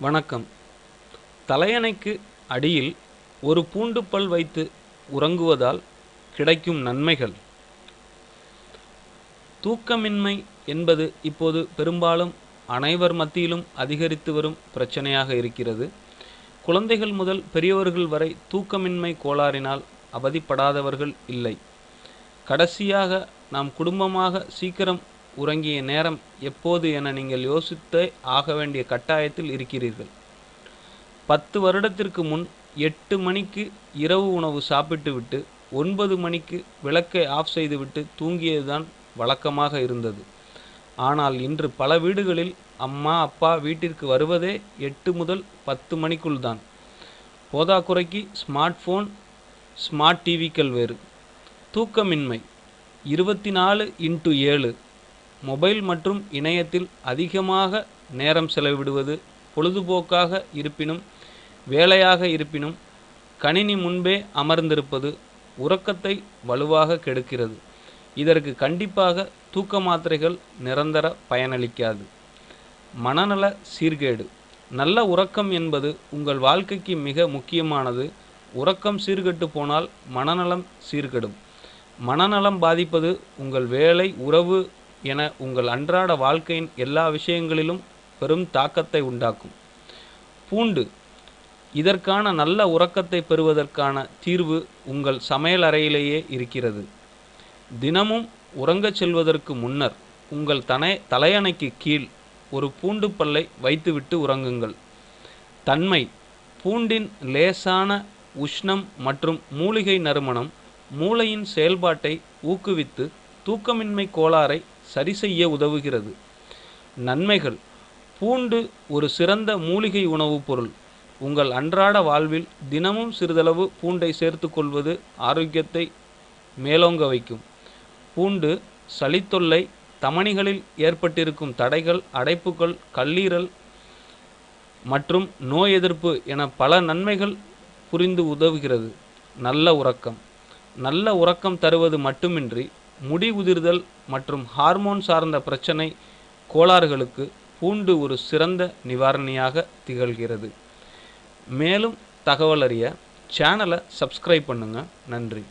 வணக்கம். தலையணைக்கு அடியில் ஒரு பூண்டு பல் வைத்து உறங்குவதால் கிடைக்கும் நன்மைகள். தூக்கமின்மை என்பது இப்போது பெரும்பாலும் அனைவர் மத்தியிலும் அதிகரித்து வரும் பிரச்சனையாக இருக்கிறது. குழந்தைகள் முதல் பெரியவர்கள் வரை தூக்கமின்மை கோளாறினால் அவதிப்படாதவர்கள் இல்லை. கடைசியாக நாம் குடும்பமாக சீக்கிரம் உறங்கிய நேரம் எப்போது என நீங்கள் யோசித்தே ஆக வேண்டிய கட்டாயத்தில் இருக்கிறீர்கள். பத்து வருடத்திற்கு முன் எட்டு மணிக்கு இரவு உணவு சாப்பிட்டுவிட்டு ஒன்பது மணிக்கு விளக்கை ஆஃப் செய்துவிட்டு தூங்கியதுதான் வழக்கமாக இருந்தது. ஆனால் இன்று பல வீடுகளில் அம்மா அப்பா வீட்டிற்கு வருவதே எட்டு முதல் பத்து மணிக்குள் தான். போதாக்குறைக்கு ஸ்மார்ட் ஃபோன் ஸ்மார்ட் டிவிக்கள் வேறு. தூக்கமின்மை இருபத்தி நாலு இன்ட்டு ஏழு. மொபைல் மற்றும் இணையத்தில் அதிகமாக நேரம் செலவிடுவது பொழுதுபோக்காக இருப்பினும் வேலையாக இருப்பினும் கணினி முன்பே அமர்ந்திருப்பது உறக்கத்தை வலுவாக கெடுக்கிறது. இதற்கு கண்டிப்பாக தூக்க மாத்திரைகள் நிரந்தர பயனளிக்காது. மனநல சீர்கேடு. நல்ல உறக்கம் என்பது உங்கள் வாழ்க்கைக்கு மிக முக்கியமானது. உறக்கம் சீர்கெட்டு போனால் மனநலம் சீர்கெடும். மனநலம் பாதிப்பது உங்கள் வேலை உறவு என உங்கள் அன்றாட வாழ்க்கையின் எல்லா விஷயங்களிலும் பெரும் தாக்கத்தை உண்டாக்கும். பூண்டு இதற்கான நல்ல உறக்கத்தை பெறுவதற்கான தீர்வு உங்கள் சமையல் அறையிலேயே இருக்கிறது. தினமும் உறங்கச் செல்வதற்கு முன்னர் உங்கள் தனை தலையணைக்கு கீழ் ஒரு பூண்டு பல்லை வைத்துவிட்டு உறங்குங்கள். தன்மை பூண்டின் லேசான உஷ்ணம் மற்றும் மூலிகை நறுமணம் மூளையின் செயல்பாட்டை ஊக்குவித்து தூக்கமின்மை கோளாறை சரிசெய்ய உதவுகிறது. நன்மைகள். பூண்டு ஒரு சிறந்த மூலிகை உணவுப் பொருள். உங்கள் அன்றாட வாழ்வில் தினமும் சிறிதளவு பூண்டை சேர்த்துக்கொள்வது ஆரோக்கியத்தை மேலோங்க வைக்கும். பூண்டு சளித்தொல்லை தமணிகளில் ஏற்பட்டிருக்கும் தடைகள் அடைப்புகள் கல்லீரல் மற்றும் நோய் எதிர்ப்பு என பல நன்மைகள் புரிந்து உதவுகிறது. நல்ல உறக்கம். நல்ல உறக்கம் தருவது மட்டுமின்றி முடி உதிர்தல் மற்றும் ஹார்மோன் சார்ந்த பிரச்சனை கோளாறுகளுக்கு பூண்டு ஒரு சிறந்த நிவாரணியாக திகழ்கிறது. மேலும் தகவல் அறிய சேனலை சப்ஸ்கிரைப் பண்ணுங்கள் நன்றி.